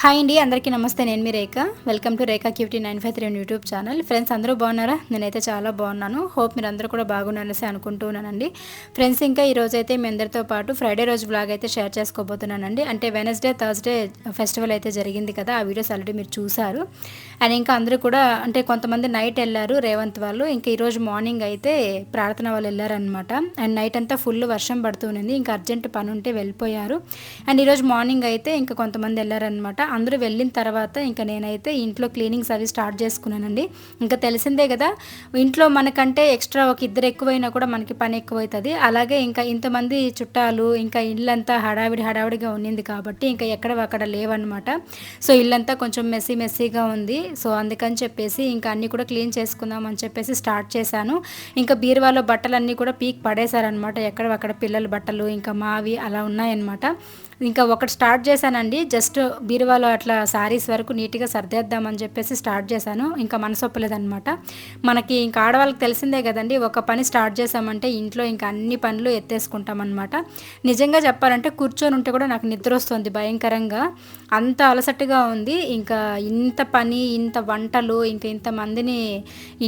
Hi అండి అందరికీ నమస్తే. నేను మీ Rekha. Welcome to Rekha cutie nine five three YouTube channel friends అందరూ బాగున్నారా? నేనైతే చాలా బాగున్నాను. హోప్ మీరు అందరూ కూడా బాగున్నారనేసి అనుకుంటున్నానండి ఫ్రెండ్స్ ఇంకా ఈ రోజు అయితే మీ అందరితో పాటు ఫ్రైడే రోజు బ్లాగ్ అయితే షేర్ చేసుకోబోతున్నానండి. అంటే వెనస్డే థర్స్డే ఫెస్టివల్ అయితే జరిగింది కదా ఆ వీడియోస్ ఆల్రెడీ మీరు చూసారు అండ్ ఇంకా అందరూ కూడా అంటే కొంతమంది నైట్ వెళ్ళారు రేవంత్ వాళ్ళు. ఇంకా ఈరోజు మార్నింగ్ అయితే ప్రార్థన వాళ్ళు వెళ్ళారనమాట అండ్ నైట్ అంతా ఫుల్ వర్షం పడుతుంది ఇంకా అర్జెంట్ పని ఉంటే వెళ్ళిపోయారు. అండ్ ఈరోజు మార్నింగ్ అయితే ఇంకా కొంతమంది వెళ్ళారనమాట అందరూ వెళ్ళిన తర్వాత ఇంకా నేనైతే ఇంట్లో క్లీనింగ్స్ అవి స్టార్ట్ చేసుకున్నానండి. ఇంకా తెలిసిందే కదా ఇంట్లో మనకంటే ఎక్స్ట్రా ఒక ఇద్దరు ఎక్కువైనా కూడా మనకి పని ఎక్కువవుతుంది అలాగే ఇంకా ఇంతమంది చుట్టాలు ఇంకా ఇల్లంతా హడావిడి హడావిడిగా ఉండింది కాబట్టి ఇంకా ఎక్కడ అక్కడ లేవన్నమాట. సో ఇల్లంతా కొంచెం మెస్సీ మెస్సీగా ఉంది. సో అందుకని చెప్పేసి ఇంకా అన్నీ కూడా క్లీన్ చేసుకుందాం అని చెప్పేసి స్టార్ట్ చేశాను. ఇంకా బీరువాలో బట్టలన్నీ కూడా పీక్ పడేశారనమాట ఎక్కడ అక్కడ పిల్లల బట్టలు ఇంకా మావి అలా ఉన్నాయన్నమాట. ఇంకా ఒకటి స్టార్ట్ చేశానండి. జస్ట్ బీరువాలో అట్లా శారీస్ వరకు నీట్గా సర్దేద్దామని చెప్పేసి స్టార్ట్ చేశాను. ఇంకా మనసొప్పలేదనమాట మనకి ఇంకా ఆడవాళ్ళకి తెలిసిందే కదండి ఒక పని స్టార్ట్ చేసామంటే ఇంట్లో ఇంకా అన్ని పనులు ఎత్తేసుకుంటాం అనమాట నిజంగా చెప్పాలంటే కూర్చొని ఉంటే కూడా నాకు నిద్ర వస్తుంది భయంకరంగా. అంత అలసటగా ఉంది. ఇంకా ఇంత పని ఇంత వంటలు ఇంకా ఇంతమందిని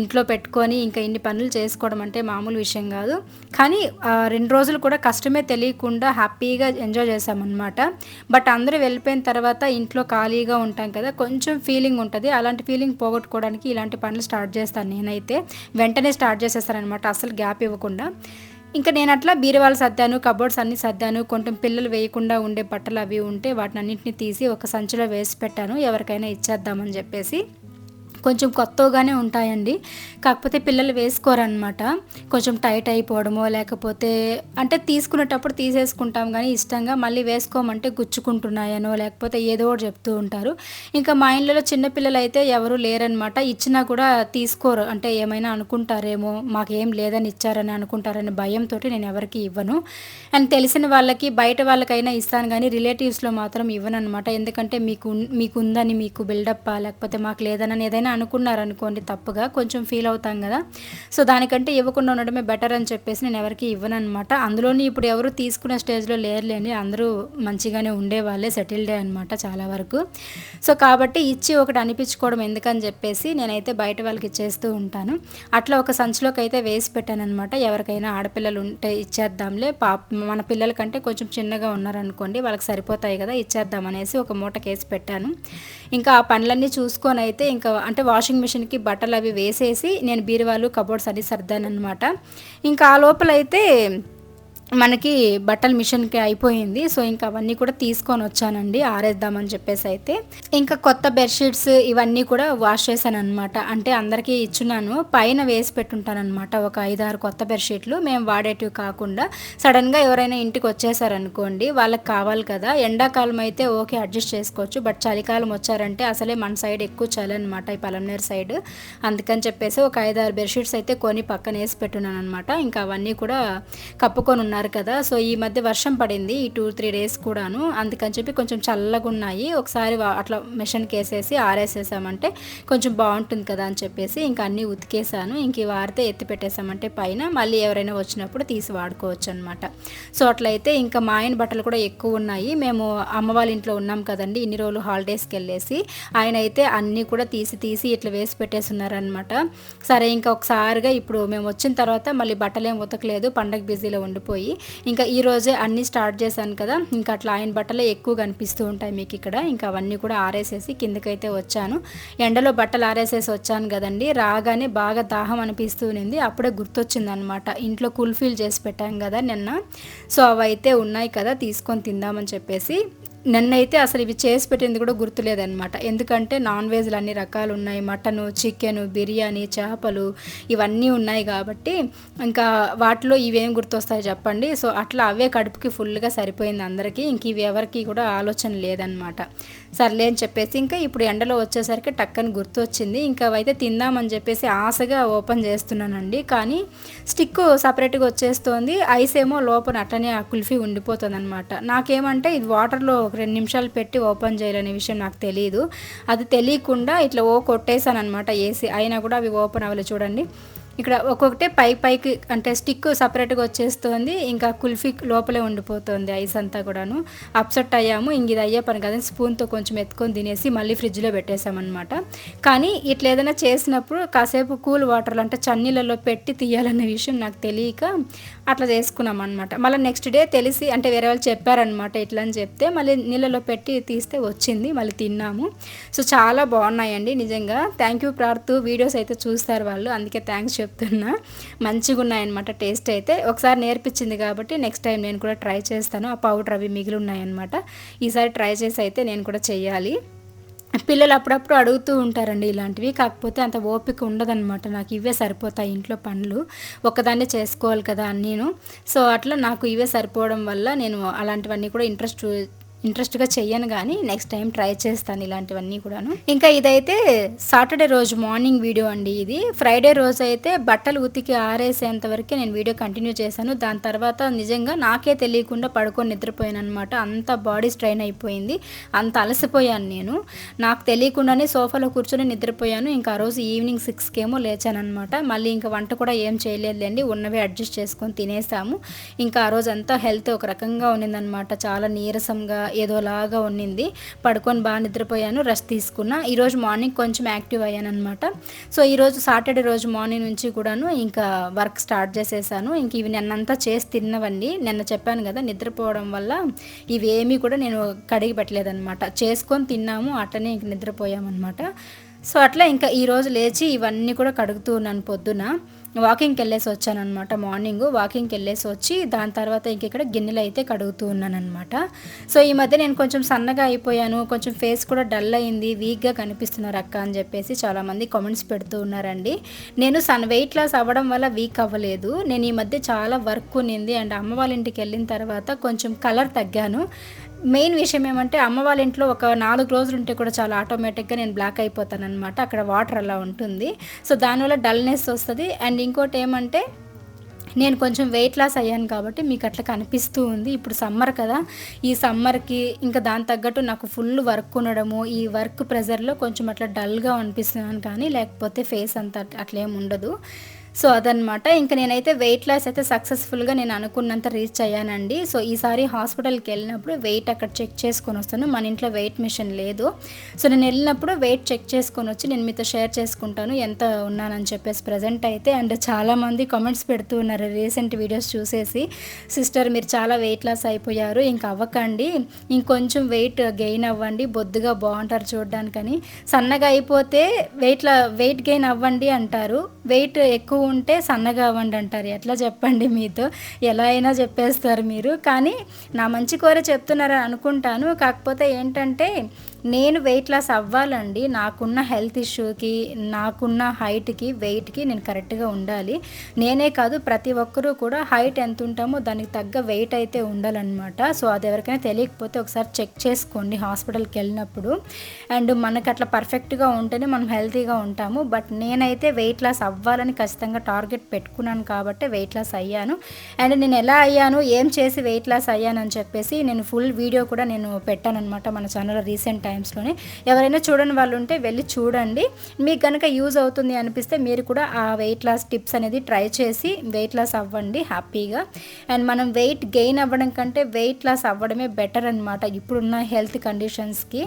ఇంట్లో పెట్టుకొని ఇంకా ఇన్ని పనులు చేసుకోవడం అంటే మామూలు విషయం కాదు. కానీ రెండు రోజులు కూడా కష్టమే తెలియకుండా హ్యాపీగా ఎంజాయ్ అనమాట బట్ అందరూ వెళ్ళిపోయిన తర్వాత ఇంట్లో ఖాళీగా ఉంటాం కదా కొంచెం ఫీలింగ్ ఉంటుంది. అలాంటి ఫీలింగ్ పోగొట్టుకోవడానికి ఇలాంటి పనులు స్టార్ట్ చేస్తాను నేనైతే. వెంటనే స్టార్ట్ చేసేస్తానమాట అసలు గ్యాప్ ఇవ్వకుండా. ఇంకా నేను అట్లా బీరువాలు సర్దాను కబోర్డ్స్ అన్ని సర్దాను కొంచెం పిల్లలు వేయకుండా ఉండే బట్టలు అవి ఉంటే వాటిని అన్నింటినీ తీసి ఒక సంచిలో వేసి పెట్టాను ఎవరికైనా ఇచ్చేద్దామని చెప్పేసి. కొంచెం కొత్తగానే ఉంటాయండి. కాకపోతే పిల్లలు వేసుకోరనమాట కొంచెం టైట్ అయిపోవడమో లేకపోతే అంటే తీసుకునేటప్పుడు తీసేసుకుంటాం కానీ ఇష్టంగా మళ్ళీ వేసుకోమంటే గుచ్చుకుంటున్నాయనో లేకపోతే ఏదో ఒకటి చెప్తూ ఉంటారు. ఇంకా మా ఇంట్లో చిన్నపిల్లలు అయితే ఎవరు లేరనమాట ఇచ్చినా కూడా తీసుకోరు. అంటే ఏమైనా అనుకుంటారేమో మాకేం లేదని ఇచ్చారని అనుకుంటారని భయంతో నేను ఎవరికి ఇవ్వను. అండ్ తెలిసిన వాళ్ళకి బయట వాళ్ళకైనా ఇస్తాను కానీ రిలేటివ్స్లో మాత్రం ఇవ్వను అనమాట ఎందుకంటే మీకు మీకు ఉందని మీకు బిల్డప్ లేకపోతే మాకు లేదని ఏదైనా అనుకున్నారనుకోండి తప్పుగా కొంచెం ఫీల్ అవుతాం కదా. సో దానికంటే ఇవ్వకుండా ఉండడమే బెటర్ అని చెప్పేసి నేను ఎవరికి ఇవ్వను అనమాట అందులోని ఇప్పుడు ఎవరు తీసుకున్న స్టేజ్లో లేరులేని అందరూ మంచిగానే ఉండేవాళ్ళే సెటిల్డే అనమాట చాలా వరకు. సో కాబట్టి ఇచ్చి ఒకటి అనిపించుకోవడం ఎందుకని చెప్పేసి నేనైతే బయట వాళ్ళకి ఇచ్చేస్తూ ఉంటాను. అట్లా ఒక సంచిలోకి అయితే వేసి పెట్టాను అనమాట ఎవరికైనా ఆడపిల్లలు ఉంటే ఇచ్చేద్దాంలే పాప మన పిల్లల కంటే కొంచెం చిన్నగా ఉన్నారనుకోండి వాళ్ళకి సరిపోతాయి కదా ఇచ్చేద్దాం అనేసి ఒక మూటకేసి పెట్టాను. ఇంకా ఆ పనులన్నీ చూసుకొని అయితే ఇంకా అంటే వాషింగ్ మిషన్కి బట్టలు అవి వేసేసి నేను బీరువాలు కబోర్డ్స్ అన్ని సర్దాను అనమాట ఇంకా ఆ లోపలైతే మనకి బట్టల మిషన్కి అయిపోయింది. సో ఇంకా అవన్నీ కూడా తీసుకొని వచ్చానండి. ఆరేద్దామని చెప్పేసి అయితే. ఇంకా కొత్త బెడ్షీట్స్ ఇవన్నీ కూడా వాష్ చేశాను అనమాట అంటే అందరికీ ఇచ్చున్నాను. పైన వేసి పెట్టుంటాను అనమాట ఒక ఐదారు కొత్త బెడ్షీట్లు మేము వాడేటివి కాకుండా సడన్గా ఎవరైనా ఇంటికి వచ్చేసారనుకోండి వాళ్ళకి కావాలి కదా. ఎండాకాలం అయితే ఓకే అడ్జస్ట్ చేసుకోవచ్చు. బట్ చలికాలం వచ్చారంటే అసలే మన సైడ్ ఎక్కువ చలి అనమాట ఈ పలంనేరు సైడ్. అందుకని చెప్పేసి ఒక ఐదారు బెడ్షీట్స్ అయితే కొని పక్కన వేసి పెట్టున్నాను అనమాట ఇంకా అవన్నీ కూడా కప్పుకొని ఉన్నారు. కదా. సో ఈ మధ్య వర్షం పడింది. ఈ టూ త్రీ డేస్ కూడాను. అందుకని చెప్పి కొంచెం చల్లగా ఉన్నాయి ఒకసారి అట్లా మిషన్కి వేసేసి ఆరేసేసామంటే కొంచెం బాగుంటుంది కదా అని చెప్పేసి ఇంకా అన్నీ ఉతికేసాను. ఇంక వారితే ఎత్తి పెట్టేసామంటే పైన మళ్ళీ ఎవరైనా వచ్చినప్పుడు తీసి వాడుకోవచ్చు అనమాట సో అట్లయితే ఇంకా మా ఆయన బట్టలు కూడా ఎక్కువ ఉన్నాయి. మేము అమ్మ వాళ్ళ ఇంట్లో ఉన్నాం కదండి. ఇన్ని రోజులు హాలిడేస్కి వెళ్ళేసి ఆయన అయితే అన్నీ కూడా తీసి తీసి ఇట్లా వేసి పెట్టేస్తున్నారనమాట సరే ఇంకా ఒకసారిగా ఇప్పుడు మేము వచ్చిన తర్వాత మళ్ళీ బట్టలేం ఉతకలేదు. పండగ బిజీలో ఉండిపోయి ఇంకా ఈరోజే అన్నీ స్టార్ట్ చేశాను కదా. ఇంకా అట్లా ఆయన బట్టలే ఎక్కువ కనిపిస్తూ ఉంటాయి మీకు ఇక్కడ. ఇంకా అవన్నీ కూడా ఆరేసేసి కిందకైతే వచ్చాను. ఎండలో బట్టలు ఆరేసేసి వచ్చాను కదండి. రాగానే బాగా దాహం అనిపిస్తుంది అప్పుడే గుర్తొచ్చింది అనమాట ఇంట్లో కుల్ఫీల్ చేసి పెట్టాం కదా నిన్న. సో అవైతే ఉన్నాయి కదా తీసుకొని తిందామని చెప్పేసి. నన్నైతే అసలు ఇవి చేసి పెట్టింది కూడా గుర్తులేదనమాట ఎందుకంటే నాన్ వెజ్లు అన్ని రకాలు ఉన్నాయి. మటను చికెను బిర్యానీ చేపలు ఇవన్నీ ఉన్నాయి కాబట్టి ఇంకా వాటిలో ఇవేం గుర్తొస్తాయి చెప్పండి. సో అట్లా అవే కడుపుకి ఫుల్గా సరిపోయింది అందరికీ. ఇంక ఇవి ఎవరికి కూడా ఆలోచన లేదనమాట సర్లే అని చెప్పేసి ఇంకా ఇప్పుడు ఎండలో వచ్చేసరికి టక్కని గుర్తొచ్చింది. ఇంకా అవైతే తిందామని చెప్పేసి ఆశగా ఓపెన్ చేస్తున్నానండి. కానీ స్టిక్ సపరేట్గా వచ్చేస్తోంది. ఐస్ ఏమో లోపల అట్లనే ఆ కుల్ఫీ ఉండిపోతుంది అనమాట నాకేమంటే ఇది వాటర్లో ఒక రెండు నిమిషాలు పెట్టి ఓపెన్ చేయాలనే విషయం నాకు తెలియదు అది తెలియకుండా ఇట్లా ఓ కొట్టేశాను అనమాట ఏసీ. అయినా కూడా అవి ఓపెన్ అవ్వలేదు చూడండి. ఇక్కడ ఒక్కొక్కటే పై పైకి అంటే స్టిక్ సపరేట్గా వచ్చేస్తుంది ఇంకా కుల్ఫీ లోపలే ఉండిపోతుంది ఐస్ అంతా కూడాను. అప్సెట్ అయ్యాము ఇంక ఇది అయ్యే పని కాదని స్పూన్తో కొంచెం ఎత్తుకొని తినేసి మళ్ళీ ఫ్రిడ్జ్లో పెట్టేసామన్నమాట. కానీ ఇట్లా ఏదైనా చేసినప్పుడు కాసేపు కూల్ వాటర్లో అంటే చన్నీళ్ళలో పెట్టి తీయాలనే విషయం నాకు తెలియక అట్లా చేసుకున్నాం అనమాట మళ్ళీ నెక్స్ట్ డే తెలిసి అంటే వేరే వాళ్ళు చెప్పారనమాట ఇట్లా అని చెప్తే మళ్ళీ నీళ్ళలో పెట్టి తీస్తే వచ్చింది మళ్ళీ తిన్నాము. సో చాలా బాగున్నాయండి నిజంగా. థ్యాంక్ యూ ప్రార్థు వీడియోస్ అయితే చూస్తారు వాళ్ళు అందుకే థ్యాంక్స్ చెప్తున్నా. మంచిగా ఉన్నాయన్నమాట టేస్ట్ అయితే. ఒకసారి నేర్పించింది కాబట్టి నెక్స్ట్ టైం నేను కూడా ట్రై చేస్తాను. ఆ పౌడర్ అవి మిగిలి ఉన్నాయన్నమాట. ఈసారి ట్రై చేసి అయితే నేను కూడా చేయాలి పిల్లలు అప్పుడప్పుడు అడుగుతూ ఉంటారండి ఇలాంటివి. కాకపోతే అంత ఓపిక ఉండదన్నమాట. నాకు ఇవే సరిపోతాయి ఇంట్లో పనులు. ఒకదాన్ని చేసుకోవాలి కదా నేను సో అట్లా నాకు ఇవే సరిపోవడం వల్ల నేను అలాంటివన్నీ కూడా ఇంట్రెస్ట్ ఇంట్రెస్ట్గా చెయ్యను కానీ నెక్స్ట్ టైం ట్రై చేస్తాను ఇలాంటివన్నీ కూడాను. ఇంకా ఇదైతే సాటర్డే రోజు మార్నింగ్ వీడియో అండి ఇది. ఫ్రైడే రోజు అయితే బట్టలు ఉతికి ఆరేసేంత వరకే నేను వీడియో కంటిన్యూ చేశాను. దాని తర్వాత నిజంగా నాకే తెలియకుండా పడుకొని నిద్రపోయాను అనమాట అంత బాడీ స్ట్రైన్ అయిపోయింది. అంత అలసిపోయాను నేను. నాకు తెలియకుండానే సోఫాలో కూర్చొని నిద్రపోయాను. ఇంకా ఆ రోజు ఈవినింగ్ సిక్స్కేమో లేచానమాట మళ్ళీ ఇంకా వంట కూడా ఏం చేయలేదులేండి. ఉన్నవే అడ్జస్ట్ చేసుకొని తినేసాము. ఇంకా ఆ రోజు అంతా హెల్త్ ఒక రకంగా ఉన్నిందనమాట చాలా నీరసంగా ఏదోలాగా ఉన్నింది. పడుకొని బాగా నిద్రపోయాను రెస్ట్ తీసుకున్నా. ఈరోజు మార్నింగ్ కొంచెం యాక్టివ్ అయ్యాను అనమాట సో ఈరోజు సాటర్డే రోజు మార్నింగ్ నుంచి కూడాను ఇంకా వర్క్ స్టార్ట్ చేసేసాను. ఇంక ఇవి నిన్నంతా చేసి తిన్నవండి. నిన్న చెప్పాను కదా నిద్రపోవడం వల్ల ఇవేమీ కూడా నేను కడిగి పెట్టలేదనమాట చేసుకొని తిన్నాము అట్లనే ఇంక నిద్రపోయామన్నమాట. సో అట్లా ఇంకా ఈరోజు లేచి ఇవన్నీ కూడా కడుగుతూ ఉన్నాను పొద్దున. వాకింగ్కి వెళ్ళేసి వచ్చాను అనమాట మార్నింగ్ వాకింగ్కి వెళ్ళేసి వచ్చి దాని తర్వాత ఇంక ఇక్కడ గిన్నెలు అయితే కడుగుతూ ఉన్నాను అనమాట సో ఈ మధ్య నేను కొంచెం సన్నగా అయిపోయాను. కొంచెం ఫేస్ కూడా డల్ అయింది. వీక్గా కనిపిస్తున్నారు అక్క అని చెప్పేసి చాలామంది కామెంట్స్ పెడుతూ ఉన్నారండి. నేను సన్ వెయిట్ లాస్ అవ్వడం వల్ల వీక్ అవ్వలేదు. నేను ఈ మధ్య చాలా వర్క్ ఉన్నింది. అండ్ అమ్మ వాళ్ళ ఇంటికి వెళ్ళిన తర్వాత కొంచెం కలర్ తగ్గాను. మెయిన్ విషయం ఏమంటే అమ్మ వాళ్ళ ఇంట్లో ఒక నాలుగు రోజులు ఉంటే కూడా చాలా ఆటోమేటిక్గా నేను బ్లాక్ అయిపోతాను అనమాట అక్కడ వాటర్ అలా ఉంటుంది. సో దానివల్ల డల్నెస్ వస్తుంది. అండ్ ఇంకోటి ఏమంటే నేను కొంచెం వెయిట్ లాస్ అయ్యాను కాబట్టి మీకు అట్లా కనిపిస్తూ ఉంది. ఇప్పుడు సమ్మర్ కదా. ఈ సమ్మర్కి ఇంకా దాని తగ్గట్టు నాకు ఫుల్ వర్క్ ఉండడము ఈ వర్క్ ప్రెజర్లో కొంచెం అట్లా డల్గా అనిపిస్తున్నాను కానీ లేకపోతే ఫేస్ అంత అట్లేం ఉండదు. సో అదనమాట ఇంకా నేనైతే వెయిట్ లాస్ అయితే సక్సెస్ఫుల్గా నేను అనుకున్నంత రీచ్ అయ్యానండి. సో ఈసారి హాస్పిటల్కి వెళ్ళినప్పుడు వెయిట్ అక్కడ చెక్ చేసుకొని వస్తాను. మన ఇంట్లో వెయిట్ మిషన్ లేదు. సో నేను వెళ్ళినప్పుడు వెయిట్ చెక్ చేసుకొని వచ్చి నేను మీతో షేర్ చేసుకుంటాను. ఎంత ఉన్నానని చెప్పేసి ప్రజెంట్ అయితే. అండ్ చాలామంది కామెంట్స్ పెడుతూ ఉన్నారు రీసెంట్ వీడియోస్ చూసేసి. సిస్టర్ మీరు చాలా వెయిట్ లాస్ అయిపోయారు. ఇంక అవ్వకండి. ఇంకొంచెం వెయిట్ గెయిన్ అవ్వండి. బొద్దుగా బాగుంటారు చూడడానికని. సన్నగా అయిపోతే వెయిట్ వెయిట్ గెయిన్ అవ్వండి అంటారు. వెయిట్ ఎక్కువ ఉంటే సన్నగా అవ్వండి అంటారు. ఎట్లా చెప్పండి మీతో? ఎలా అయినా చెప్పేస్తారు మీరు. కానీ నా మంచి కోర చెప్తున్నారని అనుకుంటాను. కాకపోతే ఏంటంటే నేను వెయిట్ లాస్ అవ్వాలండి నాకున్న హెల్త్ ఇష్యూకి నాకున్న హైట్కి వెయిట్కి నేను కరెక్ట్గా ఉండాలి. నేనే కాదు ప్రతి ఒక్కరూ కూడా హైట్ ఎంత ఉంటామో దానికి తగ్గ వెయిట్ అయితే ఉండాలన్నమాట. సో అది ఎవరికైనా తెలియకపోతే ఒకసారి చెక్ చేసుకోండి హాస్పిటల్కి వెళ్ళినప్పుడు. అండ్ మనకి అట్లా పర్ఫెక్ట్గా ఉంటేనే మనం హెల్తీగా ఉంటాము. బట్ నేనైతే వెయిట్ లాస్ అవ్వాలని ఖచ్చితంగా టార్గెట్ పెట్టుకున్నాను కాబట్టి వెయిట్ లాస్ అయ్యాను. అండ్ నేను ఎలా అయ్యాను ఏం చేసి వెయిట్ లాస్ అయ్యానని చెప్పేసి నేను ఫుల్ వీడియో కూడా నేను పెట్టాను అనమాట మన ఛానల్లో రీసెంట్ టైమ్స్లోనే. ఎవరైనా చూడని వాళ్ళు ఉంటే వెళ్ళి చూడండి. మీకు కనుక యూజ్ అవుతుంది అనిపిస్తే మీరు కూడా ఆ వెయిట్ లాస్ టిప్స్ అనేది ట్రై చేసి వెయిట్ లాస్ అవ్వండి హ్యాపీగా. అండ్ మనం వెయిట్ గెయిన్ అవ్వడం కంటే వెయిట్ లాస్ అవ్వడమే బెటర్ అనమాట ఇప్పుడున్న హెల్త్ కండిషన్స్కి.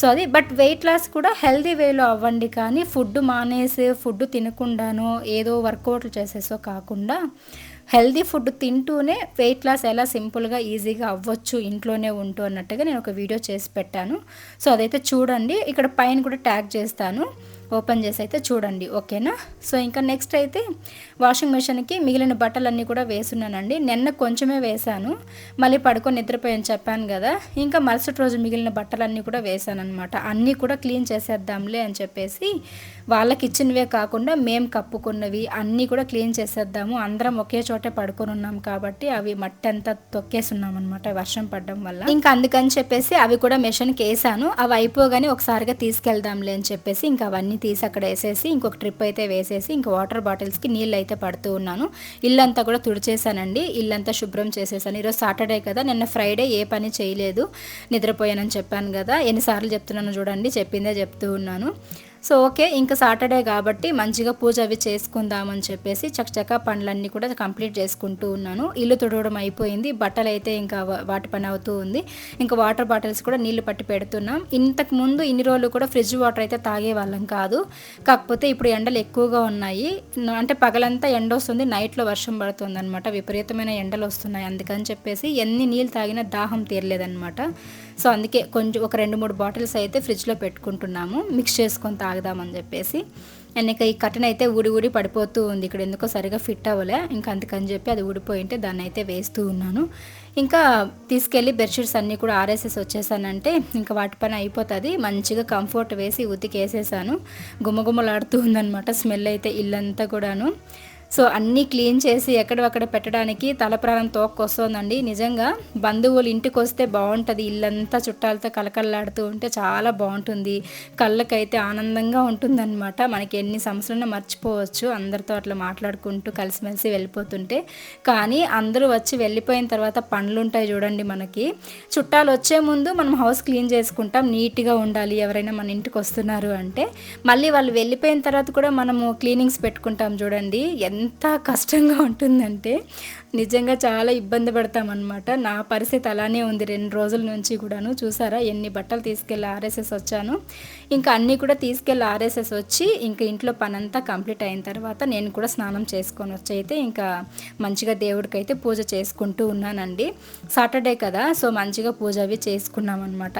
సో అది బట్ వెయిట్ లాస్ కూడా హెల్తీ వేలో అవ్వండి కానీ ఫుడ్ మానేసి ఫుడ్ తినకుండానో ఏదో వర్కౌట్లు చేసేసో కాకుండా హెల్దీ ఫుడ్ తింటూనే వెయిట్ లాస్ ఎలా సింపుల్గా ఈజీగా అవ్వచ్చు ఇంట్లోనే ఉంటూ అన్నట్టుగా నేను ఒక వీడియో చేసి పెట్టాను. సో అదైతే చూడండి. ఇక్కడ పైన కూడా ట్యాగ్ చేస్తాను. ఓపెన్ చేసి అయితే చూడండి ఓకేనా? సో ఇంకా నెక్స్ట్ అయితే వాషింగ్ మెషిన్కి మిగిలిన బట్టలన్నీ కూడా వేసున్నానండి. నిన్న కొంచెమే వేశాను మళ్ళీ పడుకొని నిద్రపోయాను చెప్పాను కదా. ఇంకా మరుసటి రోజు మిగిలిన బట్టలన్నీ కూడా వేశాను అనమాట అన్నీ కూడా క్లీన్ చేసేద్దాంలే అని చెప్పేసి వాళ్ళకి ఇచ్చినవే కాకుండా మేము కప్పుకున్నవి అన్నీ కూడా క్లీన్ చేసేద్దాము. అందరం ఒకే చోటే పడుకొని ఉన్నాం కాబట్టి అవి మట్టి అంతా తొక్కేసున్నాం అనమాట వర్షం పడడం వల్ల. ఇంకా అందుకని చెప్పేసి అవి కూడా మెషిన్కి వేసాను అవి అయిపోగానే ఒకసారిగా తీసుకెళ్దాంలే అని చెప్పేసి ఇంకా అవన్నీ తీసి అక్కడ వేసేసి ఇంకొక ట్రిప్ అయితే వేసేసి ఇంకా వాటర్ బాటిల్స్కి నీళ్ళు అయితే పడుతూ ఉన్నాను. ఇల్లంతా కూడా తుడిచేసానండి. ఇల్లంతా శుభ్రం చేసేసాను. ఈరోజు సాటర్డే కదా నిన్న ఫ్రైడే ఏ పని చేయలేదు. నిద్రపోయానని చెప్పాను కదా. ఎన్నిసార్లు చెప్తున్నాను చూడండి చెప్పిందే చెప్తూ ఉన్నాను. సో ఓకే ఇంకా సాటర్డే కాబట్టి మంచిగా పూజ అవి చేసుకుందామని చెప్పేసి చక్కచక్క పనులన్నీ కూడా కంప్లీట్ చేసుకుంటూ ఉన్నాను. ఇల్లు తుడవడం అయిపోయింది. బట్టలు అయితే ఇంకా వాటి పని అవుతూ ఉంది. ఇంకా వాటర్ బాటిల్స్ కూడా నీళ్ళు పట్టి పెడుతున్నాం. ఇంతకు ముందు ఇన్ని రోజులు కూడా ఫ్రిడ్జ్ వాటర్ అయితే తాగే వాళ్ళం కాదు. కాకపోతే ఇప్పుడు ఎండలు ఎక్కువగా ఉన్నాయి. అంటే పగలంతా ఎండ వస్తుంది నైట్లో వర్షం పడుతుంది అనమాట విపరీతమైన ఎండలు వస్తున్నాయి అందుకని చెప్పేసి ఎన్ని నీళ్ళు తాగినా దాహం తీరలేదనమాట సో అందుకే కొంచెం ఒక రెండు మూడు బాటిల్స్ అయితే ఫ్రిడ్జ్లో పెట్టుకుంటున్నాము. మిక్స్ చేసుకొని తాగుదామని చెప్పేసి. అండ్ ఈ కటన్ అయితే ఊడి ఊడి పడిపోతూ ఉంది. ఇక్కడ ఎందుకో సరిగా ఫిట్ అవ్వలే. ఇంకా అందుకని చెప్పి అది ఊడిపోయింటే దాన్ని అయితే వేస్తూ ఉన్నాను. ఇంకా తీసుకెళ్ళి బెడ్షీట్స్ అన్నీ కూడా ఆర్ఎస్ఎస్ వచ్చేసానంటే ఇంకా వాటి పని అయిపోతుంది. మంచిగా కంఫర్ట్ వేసి ఉతికేసేసాను. గుమ్మగుమ్మలాడుతూ ఉందనమాట స్మెల్ అయితే ఇల్లంతా కూడాను. సో అన్నీ క్లీన్ చేసి ఎక్కడక్కడ పెట్టడానికి తల ప్రాణం తోక్కొస్తుందండి. నిజంగా బంధువులు ఇంటికి వస్తే బాగుంటుంది. ఇల్లంతా చుట్టాలతో కలకల్లాడుతూ ఉంటే చాలా బాగుంటుంది. కళ్ళకైతే ఆనందంగా ఉంటుందన్నమాట. మనకి ఎన్ని సంవత్సరాలు మర్చిపోవచ్చు. అందరితో అట్లా మాట్లాడుకుంటూ కలిసిమెలిసి వెళ్ళిపోతుంటే. కానీ అందరూ వచ్చి వెళ్ళిపోయిన తర్వాత పనులు ఉంటాయి చూడండి మనకి. చుట్టాలు వచ్చే ముందు మనం హౌస్ క్లీన్ చేసుకుంటాం. నీట్గా ఉండాలి. ఎవరైనా మన ఇంటికి వస్తున్నారు అంటే. మళ్ళీ వాళ్ళు వెళ్ళిపోయిన తర్వాత కూడా మనము క్లీనింగ్స్ పెట్టుకుంటాం చూడండి. ఎంత ఎంత కష్టంగా ఉంటుందంటే నిజంగా చాలా ఇబ్బంది పడతామన్నమాట నా పరిస్థితి అలానే ఉంది. రెండు రోజుల నుంచి కూడాను చూసారా? ఎన్ని బట్టలు తీసుకెళ్ళి ఆర్ఎస్ఎస్ వచ్చాను. ఇంకా అన్నీ కూడా తీసుకెళ్ళి ఆర్ఎస్ఎస్ వచ్చి ఇంకా ఇంట్లో పని అంతా కంప్లీట్ అయిన తర్వాత నేను కూడా స్నానం చేసుకొని వచ్చి అయితే ఇంకా మంచిగా దేవుడికి అయితే పూజ చేసుకుంటూ ఉన్నానండి. సాటర్డే కదా సో మంచిగా పూజ అవి చేసుకున్నాం అనమాట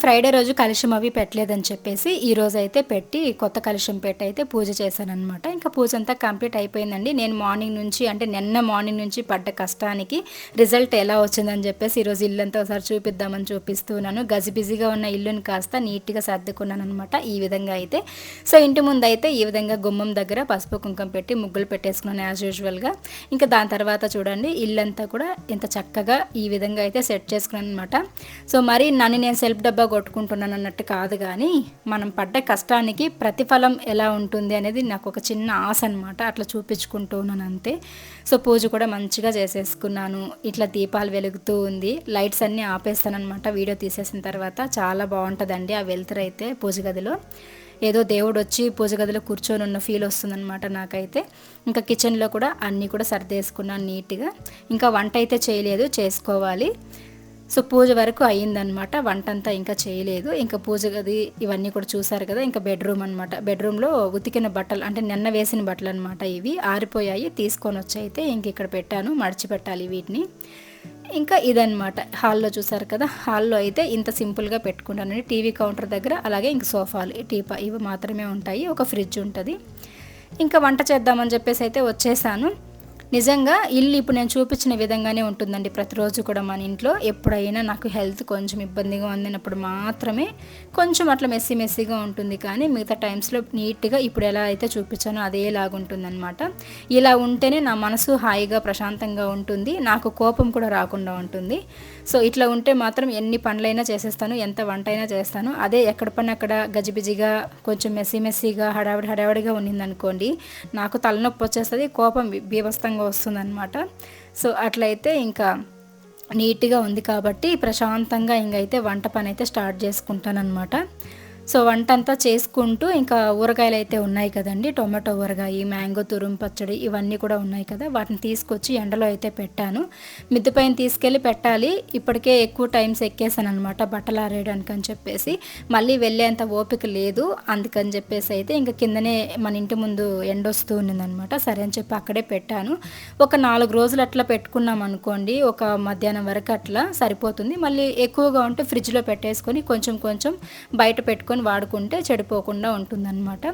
ఫ్రైడే రోజు కలుషం అవి పెట్టలేదని చెప్పేసి ఈ రోజు అయితే పెట్టి కొత్త కలుషం పెట్టి అయితే పూజ చేశానమాట ఇంకా పూజ అంతా కంప్లీట్ అయిపోయిందండి. నేను మార్నింగ్ నుంచి అంటే నిన్న మార్నింగ్ నుంచి పడ్డ కష్టానికి రిజల్ట్ ఎలా వచ్చిందని చెప్పేసి ఈరోజు ఇల్లంతా ఒకసారి చూపిద్దామని చూపిస్తున్నాను. గజిబిజిగా ఉన్న ఇల్లుని కాస్త నీట్గా సర్దుకున్నాను అనమాట ఈ విధంగా అయితే. సో ఇంటి ముందు అయితే ఈ విధంగా గుమ్మం దగ్గర పసుపు కుంకం పెట్టి ముగ్గులు పెట్టేసుకున్నాను యాజ్ యూజువల్గా ఇంకా దాని తర్వాత చూడండి ఇల్లంతా కూడా ఇంత చక్కగా ఈ విధంగా అయితే సెట్ చేసుకున్నాను అనమాట సో మరి నన్ను నేను సెల్ఫ్ డబ్బా కొట్టుకుంటున్నాను అన్నట్టు కాదు కానీ మనం పడ్డ కష్టానికి ప్రతిఫలం ఎలా ఉంటుంది అనేది నాకు ఒక చిన్న ఆశ అనమాట అట్లా చూపించుకుంటూ ఉన్నాను అంతే సో పూజ కూడా మంచిగా చేసేసుకున్నాను. ఇట్లా దీపాలు వెలుగుతూ ఉంది. లైట్స్ అన్నీ ఆపేస్తానమాట వీడియో తీసేసిన తర్వాత చాలా బాగుంటుందండి ఆ వెలుతురు అయితే పూజ గదిలో. ఏదో దేవుడు వచ్చి పూజ గదిలో కూర్చొని ఉన్న ఫీల్ వస్తుందన్నమాట నాకైతే. ఇంకా కిచెన్లో కూడా అన్నీ కూడా సర్దేసుకున్నాను నీట్గా. ఇంకా వంట అయితే చేయలేదు చేసుకోవాలి. సో పూజ వరకు అయ్యిందనమాట వంట అంతా ఇంకా చేయలేదు. ఇంకా పూజ గది ఇవన్నీ కూడా చూసారు కదా ఇంకా బెడ్రూమ్ అనమాట బెడ్రూమ్లో ఉతికిన బట్టలు అంటే నిన్న వేసిన బట్టలు అనమాట ఇవి. ఆరిపోయాయి తీసుకొని వచ్చి అయితే ఇంక ఇక్కడ పెట్టాను మడిచిపెట్టాలి వీటిని. ఇంకా ఇదనమాట హాల్లో చూసారు కదా హాల్లో అయితే ఇంత సింపుల్గా పెట్టుకుంటాను. టీవీ కౌంటర్ దగ్గర అలాగే ఇంక సోఫాలు టీపా ఇవి మాత్రమే ఉంటాయి. ఒక ఫ్రిడ్జ్ ఉంటుంది. ఇంకా వంట చేద్దామని చెప్పేసి అయితే వచ్చేసాను. నిజంగా ఇల్లు ఇప్పుడు నేను చూపించిన విధంగానే ఉంటుందండి. ప్రతిరోజు కూడా మన ఇంట్లో ఎప్పుడైనా నాకు హెల్త్ కొంచెం ఇబ్బందిగా ఉందినప్పుడు మాత్రమే కొంచెం అట్లా మెస్సీ మెస్సీగా ఉంటుంది. కానీ మిగతా టైమ్స్లో నీట్గా ఇప్పుడు ఎలా అయితే చూపించానో అదేలాగుంటుందన్నమాట ఇలా ఉంటేనే నా మనసు హాయిగా ప్రశాంతంగా ఉంటుంది. నాకు కోపం కూడా రాకుండా ఉంటుంది. సో ఇట్లా ఉంటే మాత్రం ఎన్ని పనులైనా చేసేస్తాను ఎంత వంట అయినా చేస్తాను. అదే ఎక్కడ పని అక్కడ గజిబిజిగా కొంచెం మెస్సీ మెస్సీగా హడావిడి హడావిడిగా ఉన్నిందనుకోండి నాకు తలనొప్పి వచ్చేస్తుంది కోపం బీభస్తంగా ఖచ్చితంగా వస్తుందన్నమాట. సో అట్లయితే ఇంకా నీట్గా ఉంది కాబట్టి ప్రశాంతంగా ఇంకైతే వంట పని అయితే స్టార్ట్ చేసుకుంటానమాట సో వంట అంతా చేసుకుంటూ ఇంకా ఊరగాయలు అయితే ఉన్నాయి కదండి. టొమాటో ఊరగాయ మ్యాంగో తురుము పచ్చడి ఇవన్నీ కూడా ఉన్నాయి కదా. వాటిని తీసుకొచ్చి ఎండలో అయితే పెట్టాను. మిద్దె పైన తీసుకెళ్ళి పెట్టాలి. ఇప్పటికే ఎక్కువ టైమ్స్ ఎక్కేసాను అనమాట బట్టలు ఆరేయడానికి అని చెప్పేసి. మళ్ళీ వెళ్ళేంత ఓపిక లేదు. అందుకని చెప్పేసి అయితే ఇంకా కిందనే మన ఇంటి ముందు ఎండ వస్తూ ఉన్నదనమాట సరే అని చెప్పి అక్కడే పెట్టాను. ఒక నాలుగు రోజులు అట్లా పెట్టుకున్నాం అనుకోండి. ఒక మధ్యాహ్నం వరకు అట్లా సరిపోతుంది. మళ్ళీ ఎక్కువగా ఉంటే ఫ్రిడ్జ్లో పెట్టేసుకొని కొంచెం కొంచెం బయట పెట్టుకొని పెట్టుకొని వాడుకుంటే చెడిపోకుండా ఉంటుందన్నమాట.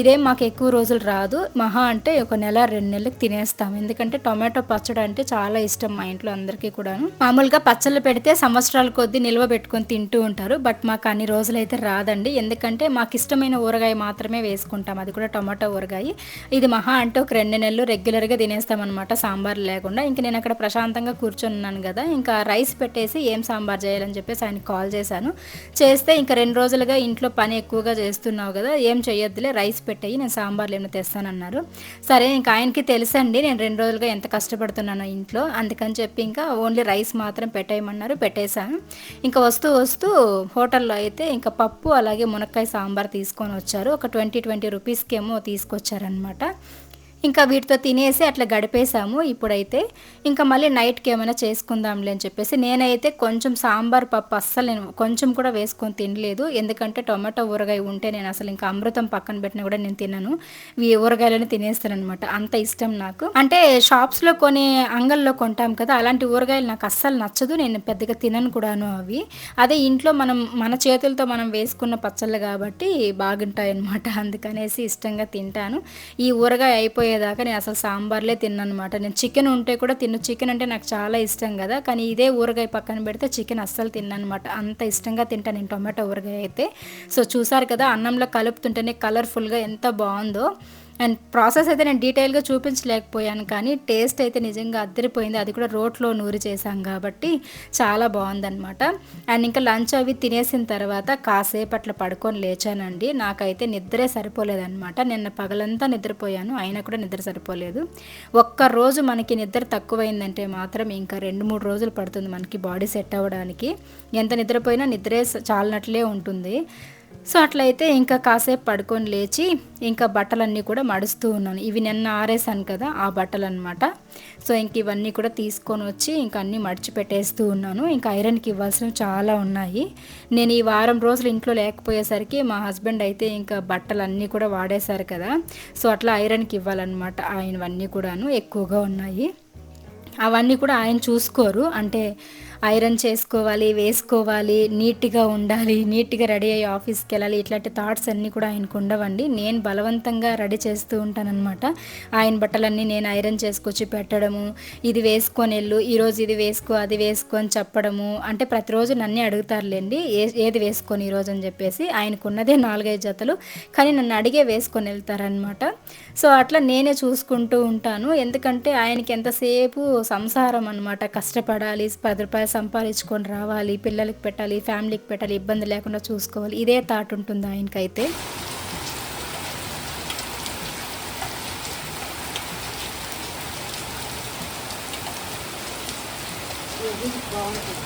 ఇదే మాకు ఎక్కువ రోజులు రాదు. మహా అంటే ఒక నెల రెండు నెలలకు తినేస్తాం. ఎందుకంటే టొమాటో పచ్చడి అంటే చాలా ఇష్టం మా ఇంట్లో అందరికీ కూడాను. మామూలుగా పచ్చళ్ళు పెడితే సంవత్సరాల కొద్దీ నిల్వ పెట్టుకొని తింటూ ఉంటారు. బట్ మాకు అన్ని రోజులు అయితే రాదండి. ఎందుకంటే మాకు ఇష్టమైన ఊరగాయ మాత్రమే వేసుకుంటాం. అది కూడా టొమాటో ఊరగాయ. ఇది మహా అంటే ఒక రెండు నెలలు రెగ్యులర్గా తినేస్తాం అనమాట సాంబార్ లేకుండా. ఇంక నేను అక్కడ ప్రశాంతంగా కూర్చొని కదా. ఇంకా రైస్ పెట్టేసి ఏం సాంబార్ చేయాలని చెప్పేసి ఆయనకి కాల్ చేశాను. చేస్తే ఇంకా రెండు రోజులుగా ఇంట్లో పని ఎక్కువగా చేస్తున్నావు కదా ఏం చేయొద్దులే రైస్ పెట్టేయి నేను సాంబార్లు ఏమైనా తెస్తానన్నారు. సరే ఇంకా ఆయనకి తెలుసండి నేను రెండు రోజులుగా ఎంత కష్టపడుతున్నానో ఇంట్లో. అందుకని చెప్పి ఇంకా ఓన్లీ రైస్ మాత్రం పెట్టేయమన్నారు పెట్టేశాను. ఇంకా వస్తూ వస్తూ హోటల్లో అయితే ఇంకా పప్పు అలాగే మునక్కాయ సాంబార్ తీసుకొని వచ్చారు. ఒక ట్వంటీ ట్వంటీ రూపీస్కి ఏమో తీసుకొచ్చారనమాట ఇంకా వీటితో తినేసి అట్లా గడిపేసాము ఇప్పుడైతే ఇంకా మళ్ళీ నైట్కి ఏమైనా చేసుకుందాంలే అని చెప్పేసి నేనైతే కొంచెం సాంబార్ పప్పు అస్సలు నేను కొంచెం కూడా వేసుకొని తినలేదు. ఎందుకంటే టొమాటో ఊరగాయ ఉంటే నేను అసలు ఇంకా అమృతం పక్కన పెట్టినా కూడా నేను తినను. ఈ ఊరగాయలను తినేస్తాను అనమాట అంత ఇష్టం నాకు. అంటే షాప్స్లో కొన్ని అంగల్లో కొంటాం కదా అలాంటి ఊరగాయలు నాకు అస్సలు నచ్చదు. నేను పెద్దగా తినను కూడాను అవి. అదే ఇంట్లో మనం మన చేతులతో మనం వేసుకున్న పచ్చళ్ళు కాబట్టి బాగుంటాయి అనమాట అందుకనేసి ఇష్టంగా తింటాను. ఈ ఊరగాయ అయిపోయే తినేదాకా నేను అసలు సాంబార్లే తిన్నమాట నేను చికెన్ ఉంటే కూడా తిన్న. చికెన్ అంటే నాకు చాలా ఇష్టం కదా. కానీ ఇదే ఊరగాయ పక్కన పెడితే చికెన్ అస్సలు తిన్నమాట అంత ఇష్టంగా తింటాను నేను టొమాటో ఊరగాయ అయితే. సో చూసారు కదా అన్నంలో కలుపుతుంటేనే కలర్ఫుల్గా ఎంత బాగుందో. అండ్ ప్రాసెస్ అయితే నేను డీటెయిల్గా చూపించలేకపోయాను కానీ టేస్ట్ అయితే నిజంగా అద్దరిపోయింది. అది కూడా రోట్లో నూరి చేశాం కాబట్టి చాలా బాగుందనమాట అండ్ ఇంకా లంచ్ అవి తినేసిన తర్వాత కాసేపు అట్లా పడుకొని లేచానండి. నాకైతే నిద్రే సరిపోలేదన్నమాట. నిన్న పగలంతా నిద్రపోయాను అయినా కూడా నిద్ర సరిపోలేదు. ఒక్క రోజు మనకి నిద్ర తక్కువైందంటే మాత్రం ఇంకా రెండు మూడు రోజులు పడుతుంది మనకి బాడీ సెట్ అవ్వడానికి. ఎంత నిద్రపోయినా నిద్రే చాలినట్లే ఉంటుంది. సో అట్లయితే ఇంకా కాసేపు పడుకొని లేచి ఇంకా బట్టలన్నీ కూడా మడుస్తూ ఉన్నాను. ఇవి నిన్న ఆరేసాను కదా ఆ బట్టలు అనమాట సో ఇంక ఇవన్నీ కూడా తీసుకొని వచ్చి ఇంకా అన్నీ మడిచి పెట్టేస్తూ ఉన్నాను. ఇంకా ఐరన్కి ఇవ్వాల్సినవి చాలా ఉన్నాయి. నేను ఈ వారం రోజులు ఇంట్లో లేకపోయేసరికి మా హస్బెండ్ అయితే ఇంకా బట్టలు అన్నీ కూడా వాడేశారు కదా. సో అట్లా ఐరన్కి ఇవ్వాలన్నమాట. ఆయనవన్నీ కూడాను ఎక్కువగా ఉన్నాయి. అవన్నీ కూడా ఆయన చూసుకోరు. అంటే ఐరన్ చేసుకోవాలి వేసుకోవాలి నీట్గా ఉండాలి నీట్గా రెడీ అయ్యి ఆఫీస్కి వెళ్ళాలి. ఇట్లాంటి థాట్స్ అన్నీ కూడా ఆయనకు ఉండవండి. నేను బలవంతంగా రెడీ చేస్తూ ఉంటానన్నమాట. ఆయన బట్టలన్నీ నేను ఐరన్ చేసుకొచ్చి పెట్టడము ఇది వేసుకొని వెళ్ళు ఈరోజు ఇది వేసుకో అది వేసుకో అని చెప్పడము. అంటే ప్రతిరోజు నన్నే అడుగుతారులేండి ఏ ఏది వేసుకొని ఈరోజు అని చెప్పేసి. ఆయనకున్నదే నాలుగైదు జతలు కానీ నన్ను అడిగే వేసుకొని వెళ్తారనమాట సో అట్లా నేనే చూసుకుంటూ ఉంటాను. ఎందుకంటే ఆయనకి ఎంతసేపు సంసారం అనమాట కష్టపడాలి పది రూపాయలు సంపాదించుకొని రావాలి పిల్లలకి పెట్టాలి ఫ్యామిలీకి పెట్టాలి ఇబ్బంది లేకుండా చూసుకోవాలి. ఇదే థాట్ ఉంటుంది ఆయనకైతే బాగుంటుంది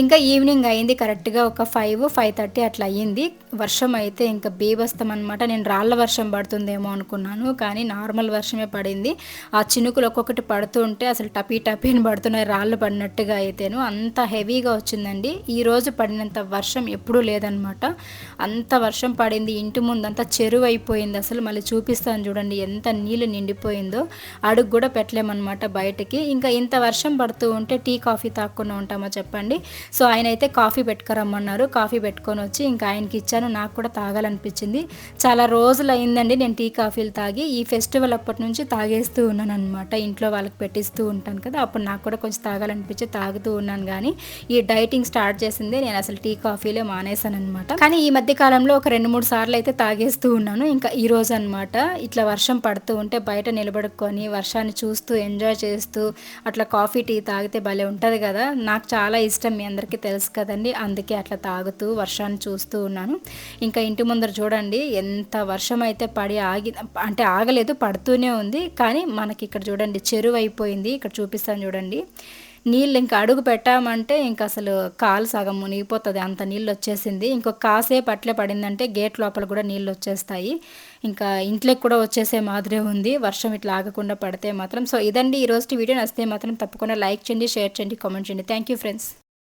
ఇంకా ఈవినింగ్ అయింది కరెక్ట్గా ఒక ఫైవ్ ఫైవ్ థర్టీ అట్లా అయ్యింది. వర్షం అయితే ఇంకా బీభస్తం అనమాట నేను రాళ్ళ వర్షం పడుతుందేమో అనుకున్నాను కానీ నార్మల్ వర్షమే పడింది. ఆ చినుకులు ఒక్కొక్కటి పడుతూ ఉంటే అసలు టపీ టపీ అని పడుతున్నాయి రాళ్ళు పడినట్టుగా అయితేను. అంత హెవీగా వచ్చిందండి. ఈరోజు పడినంత వర్షం ఎప్పుడూ లేదనమాట అంత వర్షం పడింది ఇంటి ముందు చెరువు అయిపోయింది అసలు. మళ్ళీ చూపిస్తాను చూడండి ఎంత నీళ్ళు నిండిపోయిందో. అడుగు కూడా పెట్టలేమన్నమాట బయటకి. ఇంకా ఇంత వర్షం పడుతూ ఉంటే టీ కాఫీ తాకుండా ఉంటామో చెప్పండి? సో ఆయన అయితే కాఫీ పెట్టుకురమ్మన్నారు. కాఫీ పెట్టుకొని వచ్చి ఇంకా ఆయనకి ఇచ్చాను. నాకు కూడా తాగాలనిపించింది. చాలా రోజులు అయిందండి నేను టీ కాఫీలు తాగి. ఈ ఫెస్టివల్ అప్పటి నుంచి తాగేస్తూ ఉన్నాను అనమాట ఇంట్లో వాళ్ళకి పెట్టిస్తూ ఉంటాను కదా. అప్పుడు నాకు కూడా కొంచెం తాగాలనిపించి తాగుతూ ఉన్నాను కానీ ఈ డైటింగ్ స్టార్ట్ చేసింది నేను అసలు టీ కాఫీలే మానేశాను అనమాట కానీ ఈ మధ్య కాలంలో ఒక రెండు మూడు సార్లు అయితే తాగేస్తూ ఉన్నాను. ఇంకా ఈ రోజు అనమాట ఇట్లా వర్షం పడుతూ ఉంటే బయట నిలబడుకొని వర్షాన్ని చూస్తూ ఎంజాయ్ చేస్తూ అట్లా కాఫీ టీ తాగితే భలే ఉంటుంది కదా. నాకు చాలా ఇష్టం అందరికీ తెలుసు కదండి. అందుకే అట్లా తాగుతూ వర్షాన్ని చూస్తూ ఉన్నాను. ఇంకా ఇంటి ముందర చూడండి ఎంత వర్షం అయితే పడి ఆగి అంటే ఆగలేదు పడుతూనే ఉంది. కానీ మనకి ఇక్కడ చూడండి చెరువు అయిపోయింది. ఇక్కడ చూపిస్తాను చూడండి. నీళ్ళు ఇంకా అడుగు పెట్టామంటే ఇంకా అసలు కాలు సగం మునిగిపోతుంది. అంత నీళ్ళు వచ్చేసింది. ఇంకొక కాసేపు అట్లే పడిందంటే గేట్ లోపల కూడా నీళ్ళు వచ్చేస్తాయి. ఇంకా ఇంట్లోకి కూడా వచ్చేసే మాదిరే ఉంది. వర్షం ఇట్లా ఆగకుండా పడితే మాత్రం. సో ఇదండి. ఈరోజు వీడియో నచ్చితే మాత్రం తప్పకుండా లైక్ చేయండి షేర్ చేయండి కామెంట్ చేయండి. Thank you friends.